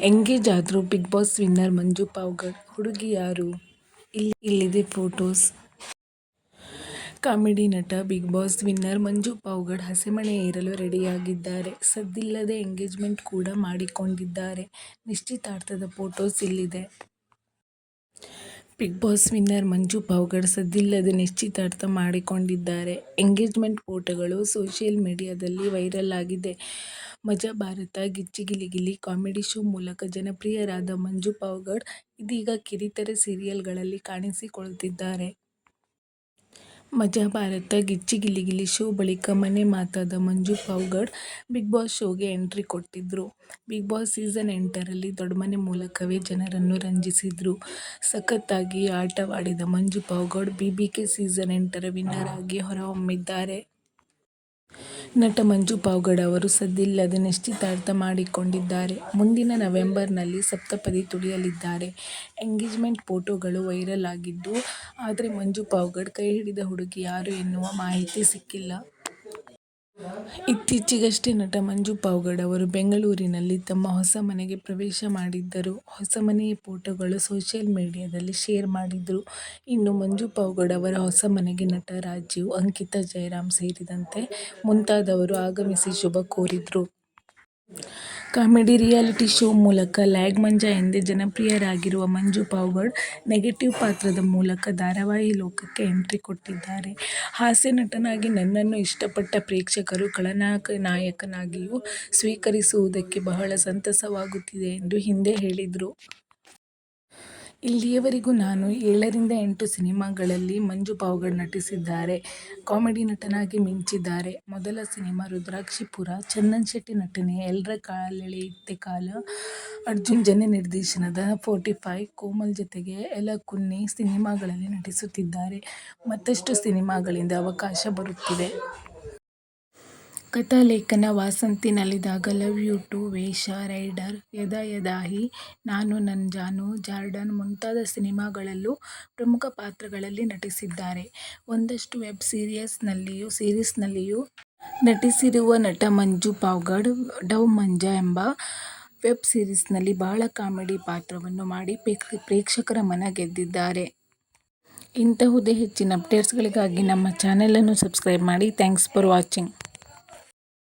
Engage ಆದರೂ big boss winner Manju Pavgad. ಹುಡುಗಿ ಯಾರು? ಇಲ್ಲಿ ಇಲ್ಲಿದೆ ಫೋಟೋಸ್. ಕಾಮಿಡಿ ನಟ, big boss winner Manju Pavgad ಹಸೆಮಣೆ ಏರಲು ರೆಡಿಯಾಗಿದ್ದಾರೆ. ಸದ್ದಿಲ್ಲದೆ ಎಂಗೇಜ್ಮೆಂಟ್ ಕೂಡ ಮಾಡಿಕೊಂಡಿದ್ದಾರೆ. ನಿಶ್ಚಿತಾರ್ಥದ ಫೋಟೋಸ್ ಇಲ್ಲಿದೆ. Bigg Boss winner Manju Pavgad ಸದ್ದಿಲ್ಲದೆ ನಿಶ್ಚಿತಾರ್ಥ ಮಾಡಿಕೊಂಡಿದ್ದಾರೆ. ಎಂಗೇಜ್ಮೆಂಟ್ ಫೋಟೋಗಳು ಸೋಷಿಯಲ್ ಮೀಡಿಯಾದಲ್ಲಿ ವೈರಲ್ ಆಗಿದೆ. ಮಜಾ ಭಾರತ ಗಿಚ್ಚಿಗಿಲಿಗಿಲಿ ಗಿಲಿ ಗಿಲಿ ಕಾಮಿಡಿ ಶೋ ಮೂಲಕ ಜನಪ್ರಿಯರಾದ ಮಂಜು ಪಾವ್ಗಡ್ ಇದೀಗ ಕಿರಿತೆರೆ ಸೀರಿಯಲ್ಗಳಲ್ಲಿ ಕಾಣಿಸಿಕೊಳ್ಳುತ್ತಿದ್ದಾರೆ. ಮಜಾ ಭಾರತ, ಗಿಚ್ಚಿ ಗಿಲಿ ಗಿಲಿ ಶೋ ಬಳಿಕ ಮನೆ ಮಾತಾದ ಮಂಜು ಪಾವ್ಗಡ್ ಬಿಗ್ ಬಾಸ್ ಶೋಗೆ ಎಂಟ್ರಿ ಕೊಟ್ಟಿದ್ದರು ಬಿಗ್ ಬಾಸ್ ಸೀಸನ್ ಎಂಟರಲ್ಲಿ ದೊಡ್ಮನೆ ಮೂಲಕವೇ ಜನರನ್ನು ರಂಜಿಸಿದ್ರು. ಸಖತ್ತಾಗಿ ಆಟವಾಡಿದ ಮಂಜು ಪಾವ್ಗಡ್ ಕೆ ಸೀಸನ್ ಎಂಟರ ವಿನ್ನರ್ ಆಗಿ ಹೊರಹೊಮ್ಮಿದ್ದಾರೆ. ನಟ ಮಂಜು ಪಾವ್ಗಡ ಅವರು ಸದ್ದಿಲ್ಲದೆ ನಿಶ್ಚಿತಾರ್ಥ ಮಾಡಿಕೊಂಡಿದ್ದಾರೆ. ಮುಂದಿನ ನವೆಂಬರ್ನಲ್ಲಿ ಸಪ್ತಪದಿ ತುಳಿಯಲಿದ್ದಾರೆ. ಎಂಗೇಜ್ಮೆಂಟ್ ಫೋಟೋಗಳು ವೈರಲ್ ಆಗಿದ್ದು, ಆದರೆ ಮಂಜು ಪಾವ್ಗಡ್ ಕೈ ಹಿಡಿದ ಹುಡುಗಿ ಯಾರು ಎನ್ನುವ ಮಾಹಿತಿ ಸಿಕ್ಕಿಲ್ಲ. ಇತ್ತೀಚೆಗಷ್ಟೇ ನಟ ಮಂಜು ಪಾವ್ಗಡ್ ಅವರು ಬೆಂಗಳೂರಿನಲ್ಲಿ ತಮ್ಮ ಹೊಸ ಮನೆಗೆ ಪ್ರವೇಶ ಮಾಡಿದ್ದರು. ಹೊಸ ಮನೆಯ ಫೋಟೋಗಳು ಸೋಷಿಯಲ್ ಮೀಡಿಯಾದಲ್ಲಿ ಶೇರ್ ಮಾಡಿದ್ರು. ಇನ್ನು ಮಂಜು ಪಾವ್ಗಡ್ ಅವರ ಹೊಸ ಮನೆಗೆ ನಟ ರಾಜೀವ್, ಅಂಕಿತಾ ಜಯರಾಮ್ ಸೇರಿದಂತೆ ಮುಂತಾದವರು ಆಗಮಿಸಿ ಶುಭ ಕೋರಿದ್ರು. ಕಾಮಿಡಿ ರಿಯಾಲಿಟಿ ಶೋ ಮೂಲಕ ಲ್ಯಾಗ್ ಮಂಜ ಎಂದೇ ಜನಪ್ರಿಯರಾಗಿರುವ ಮಂಜು ಪಾವ್ಗಡ್ ನೆಗೆಟಿವ್ ಪಾತ್ರದ ಮೂಲಕ ಧಾರಾವಾಹಿ ಲೋಕಕ್ಕೆ ಎಂಟ್ರಿ ಕೊಟ್ಟಿದ್ದಾರೆ. ಹಾಸ್ಯ ನಟನಾಗಿ ನನ್ನನ್ನು ಇಷ್ಟಪಟ್ಟ ಪ್ರೇಕ್ಷಕರು ಖಳನಾಯಕ ನಾಯಕನಾಗಿಯೂ ಸ್ವೀಕರಿಸುವುದಕ್ಕೆ ಬಹಳ ಸಂತಸವಾಗುತ್ತಿದೆ ಎಂದು ಹಿಂದೆ ಹೇಳಿದ್ರು. ಇಲ್ಲಿಯವರೆಗೂ ನಾನು ಏಳರಿಂದ ಎಂಟು ಸಿನಿಮಾಗಳಲ್ಲಿ ಮಂಜು ಪಾವ್ಗಡ್ ನಟಿಸಿದ್ದಾರೆ. ಕಾಮಿಡಿ ನಟನಾಗಿ ಮಿಂಚಿದ್ದಾರೆ. ಮೊದಲ ಸಿನಿಮಾ ರುದ್ರಾಕ್ಷಿಪುರ ಚಂದನ್ ಶೆಟ್ಟಿ ನಟನೆ, ಎಲ್ರ ಕಾಲೆಳೆಯುತ್ತೆ ಕಾಲ, ಅರ್ಜುನ್ ಜನ್ಯ ನಿರ್ದೇಶನದ ಫೋರ್ಟಿ ಫೈವ್, ಕೋಮಲ್ ಜೊತೆಗೆ ಎಲ್ಲ ಕುನ್ನಿ ಸಿನಿಮಾಗಳಲ್ಲಿ ನಟಿಸುತ್ತಿದ್ದಾರೆ. ಮತ್ತಷ್ಟು ಸಿನಿಮಾಗಳಿಂದ ಅವಕಾಶ ಬರುತ್ತಿದೆ. ಕಥಾಲೇಖನ ವಾಸಂತಿ ಲವ್ ಯು ಟು ವೇಷ, ರೈಡರ್ ಯದಾ ಯದಾಹಿ ನಾನು ನನ್ನ ಜಾನು, ಜಾರ್ಡನ್ ಮುಂತಾದ ಸಿನಿಮಾಗಳಲ್ಲೂ ಪ್ರಮುಖ ಪಾತ್ರಗಳಲ್ಲಿ ನಟಿಸಿದ್ದಾರೆ. ಒಂದಷ್ಟು ವೆಬ್ ಸೀರಿಯಸ್ನಲ್ಲಿಯೂ, ಸೀರೀಸ್ನಲ್ಲಿಯೂ ನಟಿಸಿರುವ ನಟ ಮಂಜು ಪಾವ್ಗಡ್, ಡವ್ ಮಂಜ ಎಂಬ ವೆಬ್ ಸೀರೀಸ್ನಲ್ಲಿ ಬಹಳ ಕಾಮಿಡಿ ಪಾತ್ರವನ್ನು ಮಾಡಿ ಪ್ರೇಕ್ಷಕರ ಮನ ಗೆದ್ದಿದ್ದಾರೆ. ಇಂತಹುದೇ ಹೆಚ್ಚಿನ ಅಪ್ಡೇಟ್ಸ್ಗಳಿಗಾಗಿ ನಮ್ಮ ಚಾನೆಲನ್ನು ಸಬ್ಸ್ಕ್ರೈಬ್ ಮಾಡಿ. Thanks for watching.